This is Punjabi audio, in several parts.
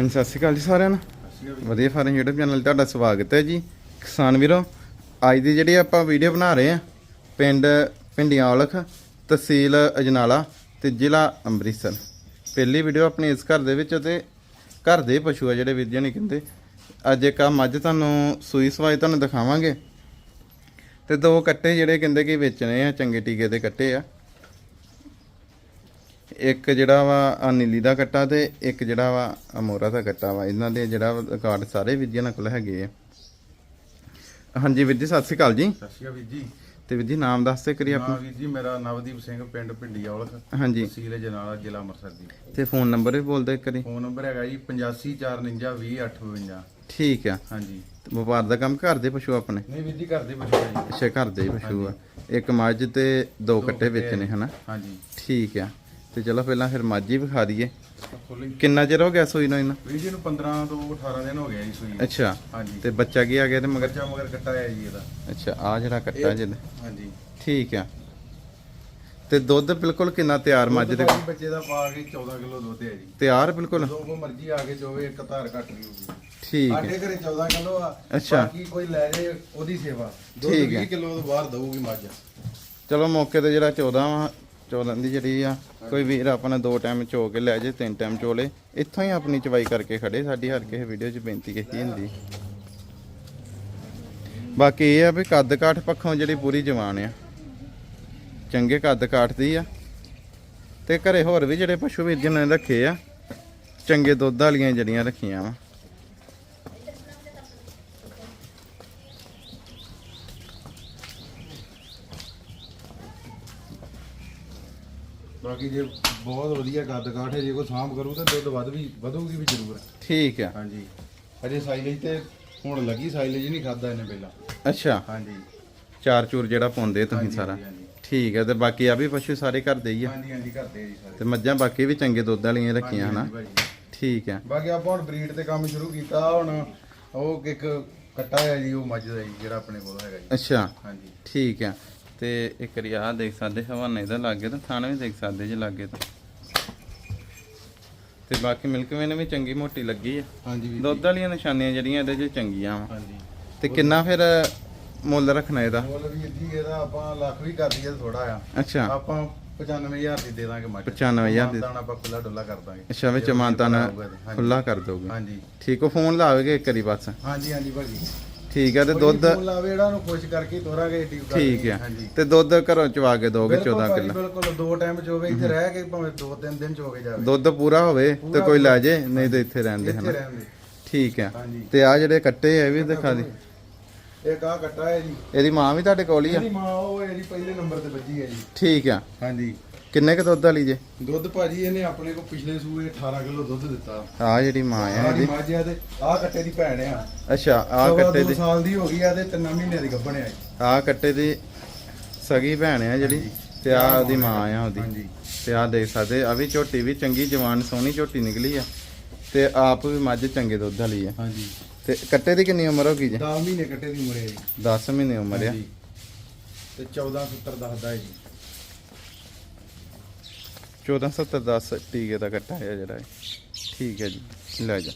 ਹਾਂਜੀ ਸਤਿ ਸ਼੍ਰੀ ਅਕਾਲ ਜੀ ਸਾਰਿਆਂ ਨੂੰ। ਵਧੀਆ ਫਾਰਮ YouTube ਚੈਨਲ 'ਤੇ ਤੁਹਾਡਾ ਸਵਾਗਤ ਹੈ ਜੀ। ਕਿਸਾਨ ਵੀਰੋ, ਅੱਜ ਦੀ ਜਿਹੜੀ ਆਪਾਂ ਵੀਡੀਓ ਬਣਾ ਰਹੇ ਆ ਪਿੰਡ ਪਿੰਡੀਆਂ ਔਲਖ, ਤਹਿਸੀਲ ਅਜਨਾਲਾ ਤੇ ਜ਼ਿਲ੍ਹਾ ਅੰਮ੍ਰਿਤਸਰ। ਪਹਿਲੀ ਵੀਡੀਓ ਆਪਣੀ ਇਸ ਘਰ ਦੇ ਵਿੱਚ ਤੇ ਘਰ ਦੇ ਪਸ਼ੂ ਆ ਜਿਹੜੇ ਵੀਰ ਜੀ ਨੇ ਕਹਿੰਦੇ। ਅੱਜ ਇੱਕ ਆ ਮੱਝ ਤੁਹਾਨੂੰ ਸੂਈ ਸਵਾਈ ਤੁਹਾਨੂੰ ਦਿਖਾਵਾਂਗੇ। ਤੇ ਦੋ ਕੱਟੇ ਜਿਹੜੇ ਕਹਿੰਦੇ ਕਿ ਵੇਚਣੇ ਆ, ਚੰਗੇ ਟੀਕੇ ਦੇ ਕੱਟੇ ਆ। ਇੱਕ ਜਿਹੜਾ ਵਾ ਨੀਲੀ ਦਾ ਕੱਟਾ ਤੇ ਇੱਕ ਜਿਹੜਾ ਵਾ ਅਮੋਰਾ ਦਾ ਕੱਟਾ ਵਾ। ਇਹਨਾਂ ਦੇ ਜਿਹੜਾ ਰਿਕਾਰਡ ਸਾਰੇ ਵਿਦਿਆ ਕੋਲ ਹੈਗੇ ਆ। ਹਾਂਜੀ ਵੀਰ ਜੀ ਸਤਿ ਸ਼੍ਰੀ ਅਕਾਲ ਜੀ। ਸਤਿ ਸ਼੍ਰੀ ਅਕਾਲ ਵੀਰ ਜੀ। ਤੇ ਵੀਰ ਜੀ ਨਾਮ ਦੱਸਦੇ ਕਰੀ ਹਾਂ ਆਪਣਾ ਵੀਰ ਜੀ ਮੇਰਾ ਨਵਦੀਪ ਸਿੰਘ ਪਿੰਡ ਪਿੰਡੀ ਔਲਖ ਹਾਂਜੀ। ਤਹਿਸੀਲ ਜਨਾਲਾ ਜ਼ਿਲ੍ਹਾ ਅੰਮ੍ਰਿਤਸਰ ਜੀ। ਤੇ ਫੋਨ ਨੰਬਰ ਵੀ ਬੋਲਦੇ ਕਰੀ ਫੋਨ ਨੰਬਰ ਹੈਗਾ ਜੀ 8549200852 ਠੀਕ ਆ। ਹਾਂਜੀ। ਤੇ ਵਪਾਰ ਦਾ ਕੰਮ ਘਰ ਦੇ ਪਸ਼ੂ ਆਪਣੇ? ਨਹੀਂ ਵੀਰ ਜੀ ਘਰ ਦੇ ਬੱਚੇ ਆ ਜੀ। ਅੱਛਾ ਘਰ ਦੇ ਹੀ ਪਸ਼ੂ ਆ। ਇੱਕ ਮੱਝ ਤੇ ਦੋ ਕੱਟੇ ਵੇਚਣੇ ਹਨਾ? ਹਾਂਜੀ। ਠੀਕ ਆ। ਤੇ ਚਲੋ ਪਹਿਲਾਂ ਫਿਰ ਮੱਝ ਹੀ ਵਿਖਾ ਦਈਏ। ਕਿੰਨਾ ਚਿਰ ਹੋ ਗਿਆ ਸੂਈ ਨੂੰ ਇਹਨਾਂ ਵੀਰ ਜੀ ਨੂੰ 15 ਤੋਂ 18 ਦਿਨ ਹੋ ਗਏ ਜੀ ਸੂਈ ਅੱਛਾ। ਹਾਂਜੀ। ਤੇ ਬੱਚਾ ਕੀ ਆ ਗਿਆ ਤੇ ਮਗਰ? ਬੱਚਾ ਮਗਰ ਕੱਟਾ ਜੀ ਇਹਦਾ। ਅੱਛਾ ਆ ਜਿਹੜਾ ਕੱਟਾ ਜਿਹਦੇ ਹਾਂਜੀ। ਠੀਕ ਆ। ਤੇ ਦੁੱਧ ਬਿਲਕੁਲ ਕਿੰਨਾ ਤਿਆਰ ਮੱਝ ਦੇ ਬੱਚੇ ਦਾ ਪਾ ਕੇ 14 ਕਿਲੋ ਦੁੱਧ ਹੈ ਜੀ। ਤਿਆਰ ਬਿਲਕੁਲ? ਜੋ ਕੋ ਮਰਜ਼ੀ ਆ ਕੇ ਚੋਵੇ ਇੱਕ ਧਾਰ ਘੱਟ ਨਹੀਂ ਹੋਊਗੀ ਠੀਕ ਸਾਡੇ ਘਰੇ 14 ਕਿਲੋ ਆ। ਅੱਛਾ। ਬਾਕੀ ਕੋਈ ਲੈ ਜੇ ਉਹਦੀ ਸੇਵਾ। ਦੁੱਧ ਠੀਕ ਹੈ। 20 ਕਿਲੋ ਤੋਂ ਬਾਹਰ ਦਊਗੀ ਮੱਝ। ਚਲੋ ਮੌਕੇ ਤੇ ਜਿਹੜਾ 14 ਵਾ 14 ਦੀ ਜਿਹੜੀ ਆ, ਕੋਈ ਵੀਰ ਆਪਣਾ ਦੋ ਟਾਈਮ ਚੋ ਕੇ ਲੈ ਜੇ, ਤਿੰਨ ਟਾਈਮ ਚੋਲੇ, ਇੱਥੋਂ ਹੀ ਆਪਣੀ ਚਵਾਈ ਕਰਕੇ ਖੜੇ, ਸਾਡੀ ਹਰ ਕਿਸੇ ਵੀਡੀਓ 'ਚ ਬੇਨਤੀ ਕੀਤੀ ਹੁੰਦੀ। ਬਾਕੀ ਇਹ ਆ ਵੀ ਕੱਦ ਕਾਠ ਪੱਖੋਂ ਜਿਹੜੀ ਪੂਰੀ ਜਵਾਨ ਆ, ਚੰਗੇ ਕੱਦ ਕਾਠ ਦੀ ਆ। ਤੇ ਘਰੇ ਹੋਰ ਵੀ ਜਿਹੜੇ ਪਸ਼ੂ ਵੀਰ ਜੀ ਨੇ ਰੱਖੇ ਆ, ਚੰਗੇ ਦੁੱਧ ਵਾਲੀਆਂ ਜਿਹੜੀਆਂ ਰੱਖੀਆਂ ਵਾ। ਬਾਕੀ ਜੇ ਬਹੁਤ ਵਧੀਆ ਕੱਦ ਕਾਠ ਹੈ ਜੇ ਕੋਈ ਸਾਂਭ ਕਰੂ ਤਾਂ ਦੁੱਧ ਵੱਧ ਵੀ ਵਧੂਗੀ ਵੀ ਜ਼ਰੂਰ। ਠੀਕ ਆ ਹਾਂਜੀ। ਅਜੇ ਸਾਈਲੇਜ ਤੇ ਹੁਣ ਲੱਗੀ ਸਾਈਲੇਜ ਨਹੀਂ ਖਾਦਾ ਇਹਨੇ ਪਹਿਲਾਂ। ਅੱਛਾ। ਹਾਂਜੀ। ਚਾਰ ਚੂਰ ਜਿਹੜਾ ਪਾਉਂਦੇ ਤੁਸੀਂ ਹਾਂਜੀ, ਸਾਰਾ। ਹਾਂਜੀ, ਠੀਕ ਹੈ ਤੇ ਬਾਕੀ ਆ ਵੀ ਪਸ਼ੂ ਸਾਰੇ ਘਰ ਦੇ ਹੀ ਆ। ਹਾਂਜੀ ਹਾਂਜੀ ਕਰਦੇ ਆ ਜੀ ਸਾਰੇ। ਤੇ ਮੱਝਾਂ ਬਾਕੀ ਵੀ ਚੰਗੇ ਦੁੱਧ ਵਾਲੀਆਂ ਰੱਖੀਆਂ ਹਨਾ? ਹਾਂਜੀ, ਠੀਕ ਹੈ। ਬਾਕੀ ਆਪਾਂ ਹੁਣ ਬਰੀਡ ਤੇ ਕੰਮ ਸ਼ੁਰੂ ਕੀਤਾ ਹੁਣ ਉਹ ਇੱਕ ਕੱਟਾ ਹੈ ਜੀ ਉਹ ਮੱਝ ਦਾ ਜੀ ਜਿਹੜਾ ਆਪਣੇ ਕੋਲ ਹੈਗਾ ਜੀ। ਅੱਛਾ। ਹਾਂਜੀ। ਠੀਕ ਹੈ। ਤੇ ਇੱਕ ਵਾਰੀ ਆਹ ਦੇਖ ਸਕਦੇ ਹਵਾਨੇ ਦਾ ਲੱਗੇ ਤਾਂ ਥਾਣ ਵੀ ਦੇਖ ਸਕਦੇ ਜੇ ਲੱਗੇ ਤੇ। ਤੇ ਬਾਕੀ ਮਿਲਕ ਵੇ ਨੇ ਵੀ ਚੰਗੀ ਮੋਟੀ ਲੱਗੀ ਆ। ਹਾਂਜੀ ਵੀਰ ਜੀ। ਦੁੱਧ ਵਾਲੀਆਂ ਨਿਸ਼ਾਨੀਆਂ ਜਿਹੜੀਆਂ ਇਹਦੇ 'ਚ ਚੰਗੀਆਂ ਵਾ। ਹਾਂਜੀ। ਤੇ ਕਿੰਨਾ ਫਿਰ ਮੁੱਲ ਰੱਖਣਾ ਇਹਦਾ? ਮੁੱਲ ਵੀਰ ਜੀ ਇਹਦਾ ਆਪਾਂ ਲੱਖ ਵੀ ਕਰ ਦਈਏ ਥੋੜਾ ਆ ਅੱਛਾ। ਆਪਾਂ 95000 ਦੀ ਦੇ ਦਾਂਗੇ ਮੱਝ 95,000 ਦੀ। ਮਾਨਤਾਨ ਆਪਾਂ ਖੁੱਲਾ ਡੁੱਲਾ ਕਰ ਦਾਂਗੇ। ਅੱਛਾ ਵਿੱਚ ਜੇ ਮਾਨਤਾ ਨਾ ਹੋਊਗਾ ਤੇ, ਹਾਂਜੀ। ਖੁੱਲਾ ਕਰ ਦੋਗੇ। ਹਾਂਜੀ। ਠੀਕ ਉਹ ਫੋਨ ਲਾਵੇਗੇ ਇੱਕ ਵਾਰੀ ਬਸ। ਹਾਂਜੀ ਹਾਂਜੀ ਭਾਜੀ। ਠੀਕ ਹੈ ਤੇ ਕੋਈ ਦੁੱਧ ਫੋਨ ਲਾਵੇ ਨੂੰ ਖੁਸ਼ ਕਰਕੇ ਤੋਰਾਂਗੇ ਏਡੀ ਗੱਲ ਠੀਕ ਨਹੀਂ, ਹਾਂਜੀ। ਤੇ ਦੁੱਧ ਘਰੋਂ ਚਵਾ ਕੇ ਦੋਗੇ ਬਿਲਕੁਲ 14 ਭਾਜੀ, ਕਿਲੋ? ਬਿਲਕੁਲ ਦੋ ਟਾਈਮ ਚੋਵੇ ਇੱਥੇ ਰਹਿ ਕੇ ਭਾਵੇਂ ਦੋ ਤਿੰਨ ਦਿਨ ਚੋਵੇ ਜਾਵੇ। ਦੁੱਧ ਪੂਰਾ ਹੋਵੇ ਤੇ ਕੋਈ ਲੈ ਜੇ ਨਹੀਂ ਤੇ ਇੱਥੇ ਰਹਿੰਦੇ ਇੱਥੇ ਹਨ? ਠੀਕ ਹਾਂਜੀ। ਤੇ ਆ ਜਿਹੜੇ ਕੱਟੇ ਆ ਇਹ ਵੀ ਦਿਖਾ ਦੇ। ਇੱਕ ਆ ਕੱਟਾ ਹੈ ਜੀ। ਇਹਦੀ ਮਾਂ ਵੀ ਤੁਹਾਡੇ ਕੋਲ ਹੀ ਆ? ਇਹਦੀ ਮਾਂ ਉਹ ਜੀ ਪਹਿਲੇ ਨੰਬਰ ਤੇ ਵੱਜੀ ਹੈ ਜੀ। ਠੀਕ ਆ। ਹਾਂਜੀ। ਕਿੰਨੇ ਕ ਦੁੱਧ ਵਾਲੀ ਜੇ? ਦੁੱਧ ਭਾਜੀ ਇਹਨੇ ਆਪਣੇ ਕੋ ਪਿਛਲੇ ਸੂਏ 18 ਕਿਲੋ ਦੁੱਧ ਦਿੱਤਾ। ਆ ਜਿਹੜੀ ਮਾਂ ਆ ਇਹਦੀ। ਮਾਝਿਆ ਤੇ ਆਹ ਕੱਟੇ ਦੀ ਭੈਣ ਆ। ਅੱਛਾ ਆ ਕੱਟੇ ਦੋ ਸਾਲ ਦੀ ਹੋ ਗਈ ਆ ਤੇ 3 ਮਹੀਨੇ ਦੀ ਗੱਭਣ ਆ ਜੀ। ਆ ਕੱਟੇ ਦੀ ਸਗੀ ਭੈਣ ਆ ਜਿਹੜੀ ਤੇ ਆ ਉਹਦੀ ਮਾਂ ਆ ਉਹਦੀ। ਤੇ ਆ ਦੇਖ ਸਕਦੇ ਆ ਵੀ ਝੋਟੀ ਵੀ ਚੰਗੀ ਜਵਾਨ ਸੋਹਣੀ ਝੋਟੀ ਨਿਕਲੀ ਆ। ਤੇ ਆਪ ਵੀ ਮੱਝ ਚੰਗੇ ਦੁੱਧ ਵਾਲੀ ਆ। ਹਾਂਜੀ। ਤੇ ਕੱਟੇ ਦੀ ਕਿੰਨੀ ਉਮਰ ਹੋ ਗਈ ਜੇ? 10 ਮਹੀਨੇ ਕੱਟੇ ਦੀ ਉਮਰ ਹੈ ਜੀ। 10 ਮਹੀਨੇ ਉਮਰ ਆ। ਤੇ 14 70 ਦੱਸਦਾ ਹੈ ਜੀ। 14 70 10 ਟੀਕੇ ਦਾ ਕੱਟਾ ਹੈ ਜਿਹੜਾ ਇਹ। ਠੀਕ ਹੈ ਜੀ ਲੈ ਜਾ।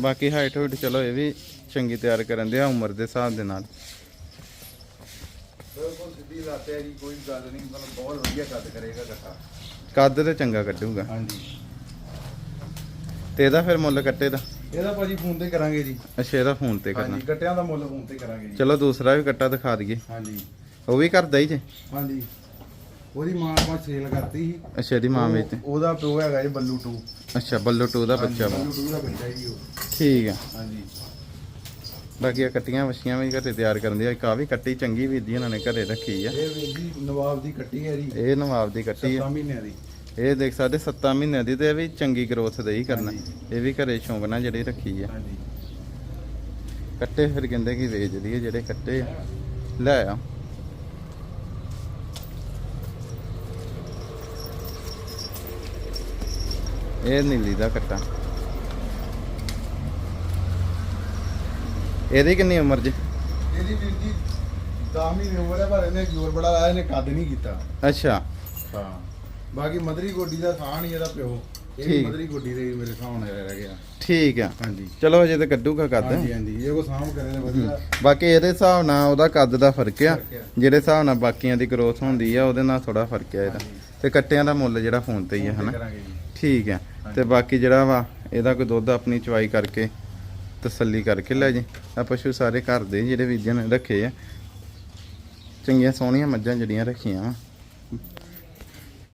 ਬਾਕੀ ਹਾਈਟ ਹੁਈਟ ਚਲੋ ਇਹ ਵੀ ਚੰਗੀ ਤਿਆਰ ਕਰਨ ਦੇ ਆ ਉਮਰ ਦੇ ਹਿਸਾਬ ਦੇ ਨਾਲ। ਬਿਲਕੁਲ ਸਿੱਧੀ ਲਾਤੇ ਆ ਜੀ ਕੋਈ ਗੱਲ ਨਹੀਂ ਮਤਲਬ ਬਹੁਤ ਵਧੀਆ ਕੱਦ ਕਰੇਗਾ ਕੱਟਾ। ਕੱਦ ਤੇ ਚੰਗਾ ਕੱਢੂਗਾ। ਹਾਂਜੀ। ਤੇ ਇਹਦਾ ਫਿਰ ਮੁੱਲ ਕੱਟੇ ਦਾ? ਇਹਦਾ ਭਾਜੀ ਫੋਨ ਤੇ ਕਰਾਂਗੇ ਜੀ। ਅੱਛਾ ਇਹਦਾ ਫੋਨ ਤੇ ਕਰਨਾ। ਹਾਂਜੀ ਕੱਟਿਆਂ ਦਾ ਮੁੱਲ ਫੋਨ ਤੇ ਕਰਾਂਗੇ ਜੀ। ਚਲੋ ਦੂਸਰਾ ਵੀ ਕੱਟਾ ਦਿਖਾ ਦਈਏ। ਹਾਂਜੀ। ਉਹ ਵੀ ਕਰਦਾ ਹੀ ਜੇ। ਹਾਂਜੀ। ਉਹਦੀ ਮਾਂ ਆਪਾਂ ਸੇਲ ਕਰਤੀ ਸੀ। ਅੱਛਾ ਇਹਦੀ ਮਾਂ ਵਿੱਚ ਤੇ ਉਹ- ਉਹਦਾ ਪਿਓ ਹੈਗਾ ਜੀ ਬੱਲੂ 2 ਅੱਛਾ ਬੱਲੋ ਟੂ ਦਾ ਬੱਚਾ ਵਾ। ਬੱਲੂ 2 ਦਾ ਬੱਚਾ ਜੀ ਉਹ। ਠੀਕ ਆ। ਹਾਂਜੀ। ਬਾਕੀ ਆ ਕੱਟੀਆਂ ਵਛੀਆਂ ਵੀ ਘਰੇ ਤਿਆਰ ਕਰਨ ਦੀ ਆ। ਇੱਕ ਆ ਵੀ ਕੱਟੀ ਚੰਗੀ ਵੀਰ ਜੀ ਇਹਨਾਂ ਨੇ ਘਰੇ ਰੱਖੀ ਆ। ਇਹ ਜੀ ਨਵਾਬ ਦੀ ਕੱਟੀ ਹੈ ਜੀ। ਇਹ ਨਵਾਬ ਦੀ ਕੱਟੀ ਆ। 7 ਮਹੀਨਿਆਂ ਦੀ। ਇਹ ਦੇਖ ਸਕਦੇ 7 ਮਹੀਨਿਆਂ ਦੀ ਤੇ ਇਹ ਵੀ ਚੰਗੀ ਗਰੋਥ ਦੇ ਹੀ ਕਰਨਾ ਇਹ ਵੀ ਘਰੇ ਸ਼ੌਂਕ ਨਾਲ ਜਿਹੜੀ ਰੱਖੀ ਆ। ਹਾਂਜੀ। ਕੱਟੇ ਫਿਰ ਕਹਿੰਦੇ ਕਿ ਵੇਚ ਦਈਏ ਜਿਹੜੇ ਕੱਟੇ ਆ। ਲੈ ਆ। ਇਹ ਨੀਲੀ ਦਾ ਕੱਟਾ। ਇਹਦੀ ਕਿੰਨੀ ਉਮਰ ਜੀ? ਇਹਦੀ ਵੀਰ ਜੀ 10 ਮਹੀਨੇ ਉਮਰ ਹੈ ਪਰ ਇਹਨੇ ਜੋਰ ਬੜਾ ਲਾਇਆ ਇਹਨੇ ਕੱਦ ਨਹੀਂ ਕੀਤਾ। ਅੱਛਾ। ਹਾਂ। ਬਾਕੀ ਮਦਰੀ ਗੋਡੀ ਦਾ ਥਾਂ ਨਹੀਂ ਇਹਦਾ ਪਿਓ। ਇਹ ਠੀਕ। ਮਦਰੀ ਗੋਡੀ ਦੇ ਹੀ ਮੇਰੇ ਸਾਹਮਣੇ ਰਹਿ ਗਿਆ। ਠੀਕ ਆ। ਹਾਂਜੀ। ਚਲੋ ਅਜੇ ਤੇ ਕੱਢੂਗਾ ਕੱਦ। ਹਾਂਜੀ ਹਾਂਜੀ। ਇਹ ਕੋ ਸਾਹਮ ਕਰੇ ਨੇ ਵਧੀਆ। ਬਾਕੀ ਇਹਦੇ ਹਿਸਾਬ ਨਾਲ ਉਹਦਾ ਕੱਦ ਦਾ ਫ਼ਰਕ ਆ। ਜਿਹੜੇ ਹਿਸਾਬ ਨਾਲ ਬਾਕੀਆਂ ਦੀ ਗਰੋਥ ਹੁੰਦੀ ਆ ਉਹਦੇ ਨਾਲ ਥੋੜਾ ਫ਼ਰਕ ਆ ਇਹਦਾ। ਤੇ ਕੱਟਿਆਂ ਦਾ ਮੁੱਲ ਜਿਹੜਾ ਫੋਨ ਤੇ ਹੀ ਆ ਹਨਾ? ਠੀਕ ਹੈ। ਤੇ ਬਾਕੀ ਜਿਹੜਾ ਵਾ ਇਹਦਾ ਕੋਈ ਦੁੱਧ ਆਪਣੀ ਚਵਾਈ ਕਰਕੇ ਤਸੱਲੀ ਕਰਕੇ ਲੈ ਜੇ। ਆ ਪਸ਼ੂ ਸਾਰੇ ਘਰ ਦੇ ਜਿਹੜੇ ਵੀਜਨ ਰੱਖੇ ਆ। ਚੰਗੀਆਂ ਸੋਹਣੀਆਂ ਮੱਝਾਂ ਜਿਹੜੀਆਂ ਰੱਖੀਆਂ ਵਾ।